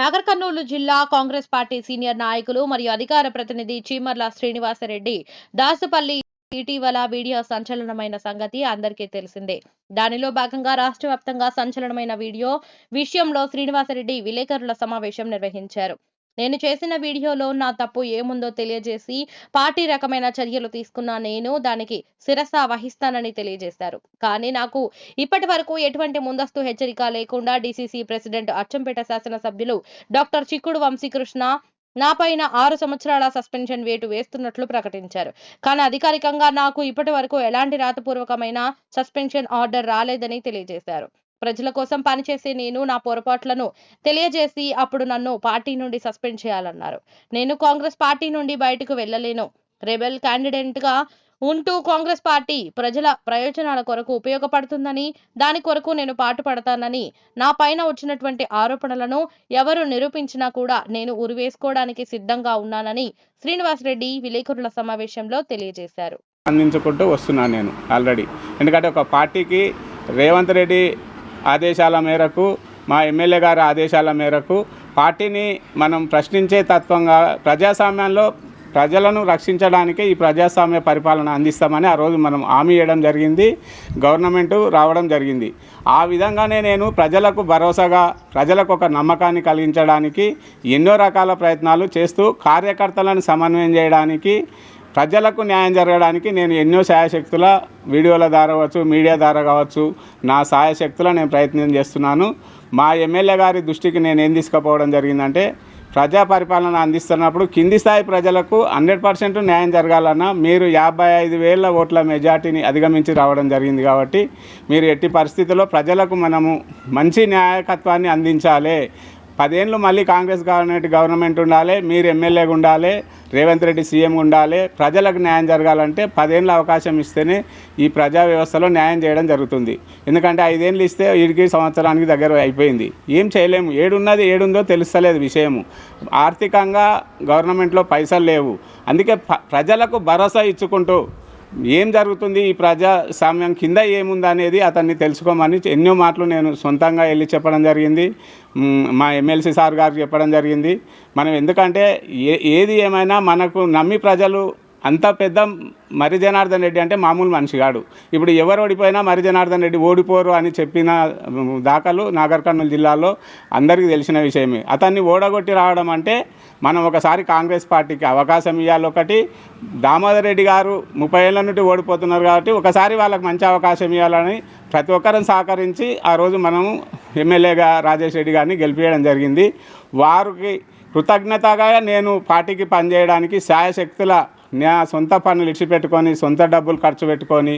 నాగర్ కర్నూలు జిల్లా Congress party senior నాయకులు మరియు అధికార ప్రతినిధి చీమర్ల శ్రీనివాసరెడ్డి దాసుపల్లి ఇటీవల వీడియో సంచలనమైన సంగతి అందరికీ తెలిసిందే. దానిలో భాగంగా రాష్ట్ర వ్యాప్తంగా సంచలనమైన వీడియో విషయంలో శ్రీనివాసరెడ్డి విలేకరుల సమావేశం నిర్వహించారు. నేను చేసిన వీడియోలో నా తప్పు ఏముందో తెలియజేసి పార్టీ రకమైన చర్యలు తీసుకున్న నేను దానికి శిరస వహిస్తానని తెలియజేశారు. కానీ నాకు ఇప్పటి వరకు ఎటువంటి ముందస్తు హెచ్చరిక లేకుండా డీసీసీ ప్రెసిడెంట్ అచ్చంపేట శాసనసభ్యులు డాక్టర్ చిక్కుడు వంశీకృష్ణ నాపైన ఆరు సంవత్సరాల సస్పెన్షన్ వేటు వేస్తున్నట్లు ప్రకటించారు. కానీ అధికారికంగా నాకు ఇప్పటి వరకు ఎలాంటి రాతపూర్వకమైన సస్పెన్షన్ ఆర్డర్ రాలేదని తెలియజేశారు. ప్రజల కోసం పనిచేసే నేను నా పొరపాట్లను తెలియజేసి అప్పుడు నన్ను పార్టీ నుండి సస్పెండ్ చేయాలన్నారు. నేను కాంగ్రెస్ పార్టీ నుండి బయటకు వెళ్ళలేను. రెబెల్ క్యాండిడేట్గా ఉంటూ కాంగ్రెస్ పార్టీ ప్రజల ప్రయోజనాల కొరకు ఉపయోగపడుతుందని దాని కొరకు నేను పాటుపడతానని నా పైన వచ్చినటువంటి ఆరోపణలను ఎవరు నిరూపించినా కూడా నేను ఉరివేసుకోవడానికి సిద్ధంగా ఉన్నానని శ్రీనివాసరెడ్డి విలేకరుల సమావేశంలో తెలియజేశారు. అందించుకుంటూ వస్తున్నాను నేను ఆల్రెడీ. ఎందుకంటే ఒక పార్టీకి రేవంత్ రెడ్డి ఆదేశాల మేరకు మా ఎమ్మెల్యే గారి ఆదేశాల మేరకు పార్టీని మనం ప్రశ్నించే తత్వంగా ప్రజాస్వామ్యంలో ప్రజలను రక్షించడానికే ఈ ప్రజాస్వామ్య పరిపాలన అందిస్తామని ఆ రోజు మనం హామీ ఇవ్వడం జరిగింది గవర్నమెంట్ రావడం జరిగింది. ఆ విధంగానే నేను ప్రజలకు భరోసాగా ప్రజలకు ఒక నమ్మకాన్ని కలిగించడానికి ఎన్నో రకాల ప్రయత్నాలు చేస్తూ కార్యకర్తలను సమన్వయం చేయడానికి ప్రజలకు న్యాయం జరగడానికి నేను ఎన్నో సాయశక్తుల వీడియోల ద్వారా కావచ్చు మీడియా ద్వారా కావచ్చు నా సాయశక్తుల నేను ప్రయత్నం చేస్తున్నాను. మా ఎమ్మెల్యే గారి దృష్టికి నేను ఏం తీసుకుపోవడం జరిగిందంటే ప్రజా పరిపాలన అందిస్తున్నప్పుడు కింది స్థాయి ప్రజలకు హండ్రెడ్ పర్సెంట్ న్యాయం జరగాలన్నా మీరు యాభై ఐదు వేల ఓట్ల మెజార్టీని అధిగమించి రావడం జరిగింది కాబట్టి మీరు ఎట్టి పరిస్థితుల్లో ప్రజలకు మనము మంచి న్యాయకత్వాన్ని అందించాలి. పదేళ్ళు మళ్ళీ కాంగ్రెస్ గవర్నమెంట్ గవర్నమెంట్ ఉండాలి మీరు ఎమ్మెల్యేగా ఉండాలి రేవంత్ రెడ్డి సీఎం ఉండాలి ప్రజలకు న్యాయం జరగాలంటే పదేళ్ళ అవకాశం ఇస్తేనే ఈ ప్రజా వ్యవస్థలో న్యాయం చేయడం జరుగుతుంది. ఎందుకంటే ఐదేళ్ళు ఇస్తే వీడికి సంవత్సరానికి దగ్గర అయిపోయింది. ఏం చేయలేము. ఏడున్నది ఏడుందో తెలుస్తలేదు విషయము. ఆర్థికంగా గవర్నమెంట్లో పైసలు లేవు. అందుకే ప- ప్రజలకు భరోసా ఇచ్చుకుంటూ ఏం జరుగుతుంది? ఈ ప్రజాస్వామ్యం కింద ఏముంది అనేది అతన్ని తెలుసుకోమని ఎన్నో మాటలు నేను సొంతంగా వెళ్ళి చెప్పడం జరిగింది. మా ఎమ్మెల్సీ సార్ గారు చెప్పడం జరిగింది. మనం ఎందుకంటే ఏ ఏది ఏమైనా మనకు నమ్మి ప్రజలు అంత పెద్ద మరి జనార్దన్ రెడ్డి అంటే మామూలు మనిషి కాడు. ఇప్పుడు ఎవరు ఓడిపోయినా మరి జనార్దన్ రెడ్డి ఓడిపోరు అని చెప్పిన దాఖలు నాగర్ కర్నూలు జిల్లాలో అందరికీ తెలిసిన విషయమే. అతన్ని ఓడగొట్టి రావడం అంటే మనం ఒకసారి కాంగ్రెస్ పార్టీకి అవకాశం ఇవ్వాలి ఒకటి. దామోదర్ రెడ్డి గారు ముప్పై ఏళ్ళ నుండి ఓడిపోతున్నారు కాబట్టి ఒకసారి వాళ్ళకి మంచి అవకాశం ఇవ్వాలని ప్రతి ఒక్కరిని సహకరించి ఆ రోజు మనము ఎమ్మెల్యేగా రాజేష్ రెడ్డి గారిని గెలిపించడం జరిగింది. వారికి కృతజ్ఞతగా నేను పార్టీకి పనిచేయడానికి శాయశక్తుల నా సొంత పనులు ఇచ్చిపెట్టుకొని సొంత డబ్బులు ఖర్చు పెట్టుకొని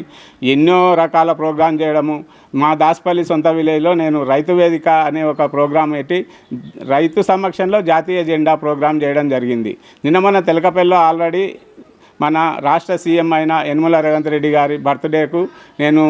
ఎన్నో రకాల ప్రోగ్రాం చేయడము. మా దాసపల్లి సొంత విలేజ్లో నేను రైతు వేదిక అనే ఒక ప్రోగ్రాం పెట్టి రైతు సమక్షంలో జాతీయ జెండా ప్రోగ్రాం చేయడం జరిగింది. నిన్న మన తెలకపల్లిలో ఆల్రెడీ మన రాష్ట్ర సీఎం అయిన యనమల రేవంత్ రెడ్డి గారి బర్త్డేకు నేను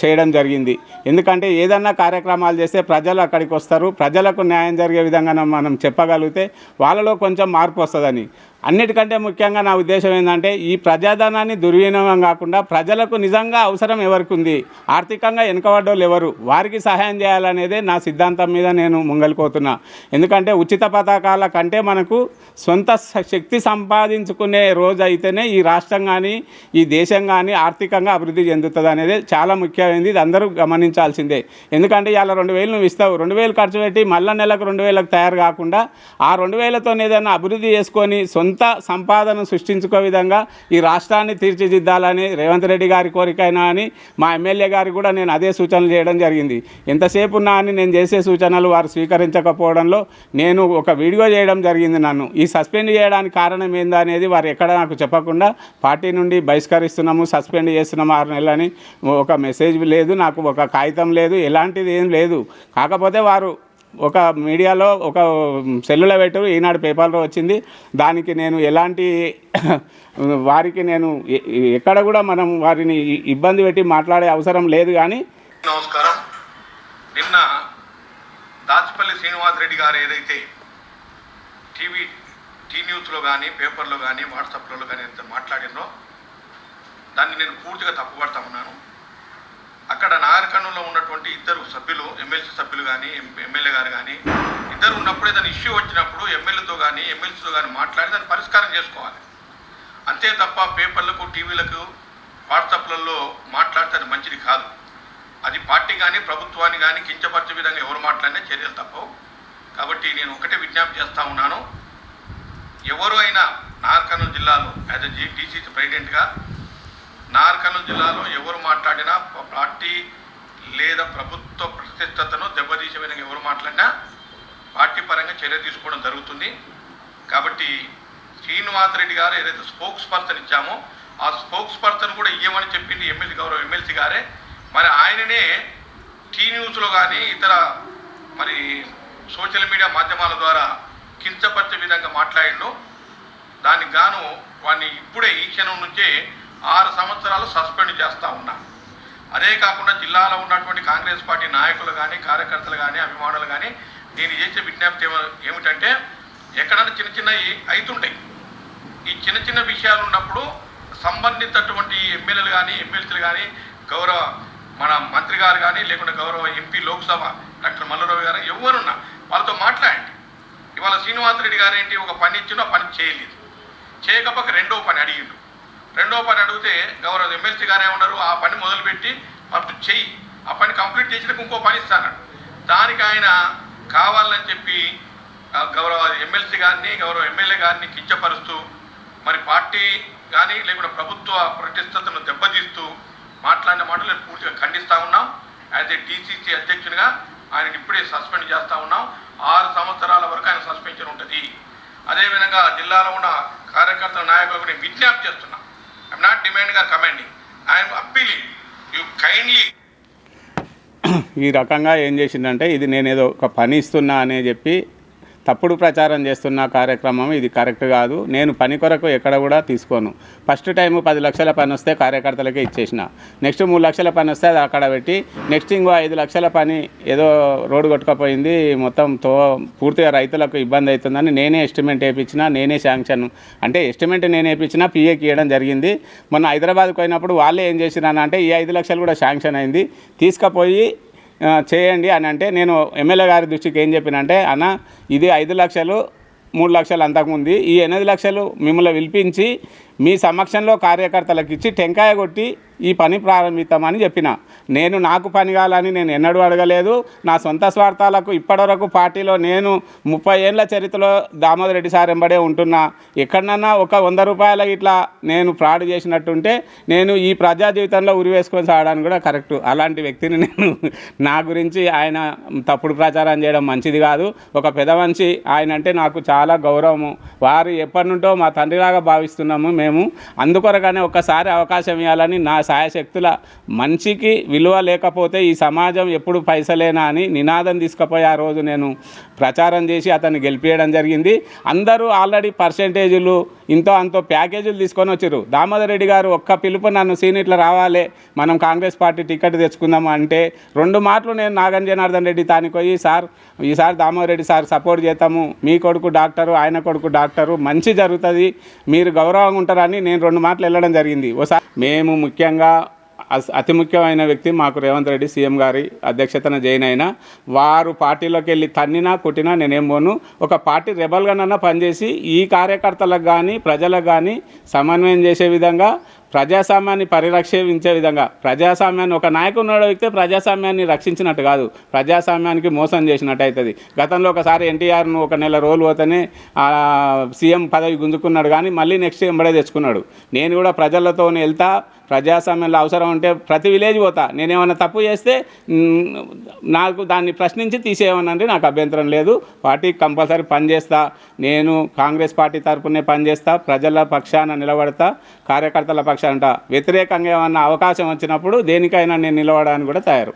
చేయడం జరిగింది. ఎందుకంటే ఏదన్నా కార్యక్రమాలు చేస్తే ప్రజలు అక్కడికి వస్తారు. ప్రజలకు న్యాయం జరిగే విధంగా మనం చెప్పగలిగితే వాళ్ళలో కొంచెం మార్పు వస్తుందని. అన్నిటికంటే ముఖ్యంగా నా ఉద్దేశం ఏంటంటే ఈ ప్రజాధనాన్ని దుర్వినియోగం కాకుండా ప్రజలకు నిజంగా అవసరం ఎవరికి ఉంది ఆర్థికంగా వెనుకబడ్డోళ్ళు ఎవరు? వారికి సహాయం చేయాలనేదే నా సిద్ధాంతం మీద నేను ముంగలిపోతున్నా ఎందుకంటే ఉచిత పథకాల కంటే మనకు సొంత శక్తి సంపాదించుకునే రోజు అయితేనే ఈ రాష్ట్రం కానీ ఈ దేశం కానీ ఆర్థికంగా అభివృద్ధి చెందుతుంది అనేది చాలా ముఖ్యమైనది ఇది అందరూ గమనించాల్సిందే. ఎందుకంటే ఇవాళ రెండు వేలు నువ్వు ఇస్తావు. రెండు వేలు ఖర్చు పెట్టి మళ్ళా నెలకు రెండు వేలకు తయారు కాకుండా ఆ రెండు వేలతో ఏదైనా అభివృద్ధి చేసుకొని సొంత సంపాదన సృష్టించుకో విధంగా ఈ రాష్ట్రాన్ని తీర్చిదిద్దాలని రేవంత్ రెడ్డి గారి కోరికైనా అని మా ఎమ్మెల్యే గారికి కూడా నేను అదే సూచనలు చేయడం జరిగింది. ఎంతసేపు ఉన్నా అని నేను చేసే సూచనలు వారు స్వీకరించకపోవడంలో నేను ఒక వీడియో చేయడం జరిగింది నన్ను. ఈ సస్పెండ్ చేయడానికి కారణం ఏందా అనేది వారు ఎక్కడ నాకు చెప్పకుండా పార్టీ నుండి బహిష్కరిస్తున్నాము సస్పెండ్ చేస్తున్నాము ఆరు నెలలని. ఒక మెసేజ్ లేదు నాకు ఒక కాగితం లేదు ఎలాంటిది ఏం లేదు. కాకపోతే వారు ఒక మీడియాలో ఒక సెల్లులో పెట్టు ఈనాడు పేపర్లో వచ్చింది. దానికి నేను ఎలాంటి వారికి నేను ఎ- ఎక్కడ కూడా మనం వారిని ఇబ్బంది పెట్టి మాట్లాడే అవసరం లేదు కానీ నమస్కారం. నిన్న దాచిపల్లి శ్రీనివాసరెడ్డి గారు ఏదైతే టీవీ టీ న్యూస్లో కానీ పేపర్లో కానీ వాట్సాప్లలో కానీ ఎంత మాట్లాడినో దాన్ని నేను పూర్తిగా తప్పుపడతా ఉన్నాను. అక్కడ నాగరికర్ణంలో ఉన్నటువంటి ఇద్దరు సభ్యులు ఎమ్మెల్సీ సభ్యులు కానీ ఎమ్మెల్యే గారు కానీ ఇద్దరు ఉన్నప్పుడు ఏదైనా ఇష్యూ వచ్చినప్పుడు ఎమ్మెల్యేతో కానీ ఎమ్మెల్సీతో కానీ మాట్లాడి దాన్ని పరిష్కారం చేసుకోవాలి. అంతే తప్ప పేపర్లకు టీవీలకు వాట్సాప్లలో మాట్లాడితే అది మంచిది కాదు. అది పార్టీ కానీ ప్రభుత్వాన్ని కానీ కించపరిచే విధంగా ఎవరు మాట్లాడినా చర్యలు తప్పవు. కాబట్టి నేను ఒకటే విజ్ఞప్తి చేస్తూ ఉన్నాను. ఎవరు అయినా నార్కర్నూలు జిల్లాలో యాజ్ ఎ డీసీసీ ప్రెసిడెంట్గా నార్కర్నూలు జిల్లాలో ఎవరు మాట్లాడినా పార్టీ లేదా ప్రభుత్వ ప్రతిష్టతను దెబ్బతీసే విధంగా ఎవరు మాట్లాడినా పార్టీ పరంగా చర్య తీసుకోవడం జరుగుతుంది. కాబట్టి శ్రీనివాస్ రెడ్డి గారు ఏదైతే స్పోక్స్ పర్సన్ ఇచ్చామో ఆ స్పోక్స్ పర్సన్ కూడా ఇవ్వమని చెప్పింది ఎమ్మెల్సీ గౌరవ ఎమ్మెల్సీ గారే. మరి ఆయననే టీ న్యూస్లో కానీ ఇతర మరి సోషల్ మీడియా మాధ్యమాల ద్వారా కించపరిచే విధంగా మాట్లాడిండు. దానికి గాను వాడిని ఇప్పుడే ఈ క్షణం నుంచే ఆరు సంవత్సరాలు సస్పెండ్ చేస్తూ ఉన్నా. అదే కాకుండా జిల్లాలో ఉన్నటువంటి కాంగ్రెస్ పార్టీ నాయకులు కానీ కార్యకర్తలు కానీ అభిమానులు కానీ నేను చేసే విజ్ఞప్తి ఏమిటంటే ఎక్కడైనా చిన్న చిన్నవి అవుతుంటాయి ఈ చిన్న చిన్న విషయాలు ఉన్నప్పుడు సంబంధితటువంటి ఎమ్మెల్యేలు కానీ ఎమ్మెల్సీలు కానీ గౌరవ మన మంత్రి గారు కానీ లేకుంటే గౌరవ ఎంపీ లోక్సభ డాక్టర్ మల్లారావు గారు ఎవరున్నా వాళ్ళతో మాట్లాడండి. ఇవాళ శ్రీనివాసరెడ్డి గారు ఏంటి ఒక పని ఇచ్చినా పని చేయలేదు. చేయకపోక రెండో పని అడిగిండు. రెండో పని అడిగితే గౌరవ ఎమ్మెల్సీ గారే ఉన్నారు ఆ పని మొదలుపెట్టి ఫస్ట్ చెయ్యి. ఆ పని కంప్లీట్ చేసినాక ఇంకో పని ఇస్తాను దానికి ఆయన కావాలని చెప్పి గౌరవ ఎమ్మెల్సీ గారిని గౌరవ ఎమ్మెల్యే గారిని కించపరుస్తూ మరి పార్టీ కానీ లేకుండా ప్రభుత్వ ప్రతిష్టతను దెబ్బతీస్తూ మాట్లాడిన మాటలు నేను పూర్తిగా ఖండిస్తూ ఉన్నాం. యాజ్ ఏ డీసీసీ అధ్యక్షునిగా ఆయన ఇప్పుడే సస్పెండ్ చేస్తూ ఉన్నాం. ఆరు సంవత్సరాల వరకు ఆయన సస్పెన్షన్ ఉంటుంది. అదేవిధంగా జిల్లాలో ఉన్న కార్యకర్తల నాయకులకు నేను విజ్ఞప్తి చేస్తున్నా. I'm not commanding I'm appealing you kindly ఈ రకంగా ఏం చేసిందంటే ఇది నేను ఏదో ఒక పని ఇస్తున్నా అనే చెప్పి తప్పుడు ప్రచారం చేస్తున్న కార్యక్రమం ఇది కరెక్ట్ కాదు. నేను పని కొరకు ఎక్కడ కూడా తీసుకోను. ఫస్ట్ టైం పది లక్షల పని వస్తే కార్యకర్తలకే ఇచ్చేసిన. నెక్స్ట్ మూడు లక్షల పని వస్తే అది అక్కడ పెట్టి నెక్స్ట్ ఇంకో ఐదు లక్షల పని ఏదో రోడ్డు కొట్టుకపోయింది మొత్తం తో పూర్తిగా రైతులకు ఇబ్బంది అవుతుందని నేనే ఎస్టిమేట్ వేయించిన నేనే శాంక్షన్ అంటే ఎస్టిమేట్ నేను వేయించిన పిఏకి ఇవ్వడం జరిగింది. మొన్న హైదరాబాద్కి పోయినప్పుడు వాళ్ళే ఏం చేసినా అంటే ఈ ఐదు లక్షలు కూడా శాంక్షన్ అయింది. తీసుకుపోయి చేయండి అని అంటే నేను ఎమ్మెల్యే గారి దృష్టికి ఏం చెప్పినంటే అన్న ఇది ఐదు లక్షలు మూడు లక్షలు అంతకుముందు ఈ ఎనిమిది లక్షలు మిమ్మల్ని పిలిపించి మీ సమక్షంలో కార్యకర్తలకు ఇచ్చి టెంకాయ కొట్టి ఈ పని ప్రారంభిస్తామని చెప్పిన. నేను నాకు పని కావాలని నేను ఎన్నడూ అడగలేదు. నా సొంత స్వార్థాలకు ఇప్పటివరకు పార్టీలో నేను ముప్పై ఏళ్ళ చరిత్రలో దామోదర్ రెడ్డి సార్ ఎంబడే ఉంటున్నా. ఎక్కడన్నా ఒక వంద రూపాయల ఇట్లా నేను ఫ్రాడ్ చేసినట్టుంటే నేను ఈ ప్రజా జీవితంలో ఉరివేసుకొని సాగడానికి కూడా కరెక్ట్. అలాంటి వ్యక్తిని నేను నా గురించి ఆయన తప్పుడు ప్రచారం చేయడం మంచిది కాదు. ఒక పెద్ద మనిషి ఆయన అంటే నాకు చాలా గౌరవము. వారు ఎప్పటి నుండో మా తండ్రిలాగా భావిస్తున్నాము. మేము అందుకొరగానే ఒక్కసారి అవకాశం ఇవ్వాలని నా సాయశక్తుల మనిషికి విలువ లేకపోతే ఈ సమాజం ఎప్పుడు పైసలేనా అని నినాదం తీసుకుపోయి ఆ రోజు నేను ప్రచారం చేసి అతన్ని గెలిపించడం జరిగింది. అందరూ ఆల్రెడీ పర్సంటేజీలు ఇంతో అంతో ప్యాకేజీలు తీసుకొని వచ్చారు దామోదర్ రెడ్డి గారు ఒక్క పిలుపు నన్ను సీన్ ఇట్లా రావాలి మనం కాంగ్రెస్ పార్టీ టికెట్ తెచ్చుకుందాం అంటే రెండు మాటలు నేను నాగన్ జనార్దన్ రెడ్డి తానికి పోయి సార్ ఈసారి దామోదర్ రెడ్డి సార్ సపోర్ట్ చేస్తాము మీ కొడుకు డాక్టరు ఆయన కొడుకు డాక్టరు మంచి జరుగుతుంది మీరు గౌరవంగా ఉంటారు కానీ నేను రెండు మాటలు వెళ్ళడం జరిగింది. ఒకసారి మేము ముఖ్యంగా అస్- అతి ముఖ్యమైన వ్యక్తి మాకు రేవంత్ రెడ్డి సీఎం గారి అధ్యక్షతన జైన్ అయినా వారు పార్టీలోకి వెళ్ళి తన్నినా కొట్టినా నేనేం పోను. ఒక పార్టీ రెబల్గానన్నా పనిచేసి ఈ కార్యకర్తలకు కానీ ప్రజలకు కానీ సమన్వయం చేసే విధంగా ప్రజాస్వామ్యాన్ని పరిరక్షించే విధంగా ప్రజాస్వామ్యాన్ని ఒక నాయకుడు ఉన్నాడు వ్యక్తి ప్రజాస్వామ్యాన్ని రక్షించినట్టు కాదు ప్రజాస్వామ్యానికి మోసం చేసినట్టు అవుతుంది గతంలో ఒకసారి ఎన్టీఆర్ను ఒక నెల రోజులు పోతేనే సీఎం పదవి గుంజుకున్నాడు కానీ మళ్ళీ నెక్స్ట్ ఎంబడే తెచ్చుకున్నాడు. నేను కూడా ప్రజలతో వెళ్తా ప్రజాస్వామ్యంలో అవసరం ఉంటే ప్రతి విలేజ్ పోతా. నేనేమన్నా తప్పు చేస్తే నాకు దాన్ని ప్రశ్నించి తీసేయమనండి నాకు అభ్యంతరం లేదు. పార్టీ కంపల్సరీ పనిచేస్తా నేను కాంగ్రెస్ పార్టీ తరఫునే పనిచేస్తా ప్రజల పక్షాన నిలబడతా. కార్యకర్తల పక్షాన అంట. వ్యతిరేకంగా ఏమన్నా అవకాశం వచ్చినప్పుడు దేనికైనా నేను నిలబడడానికి కూడా తయారు.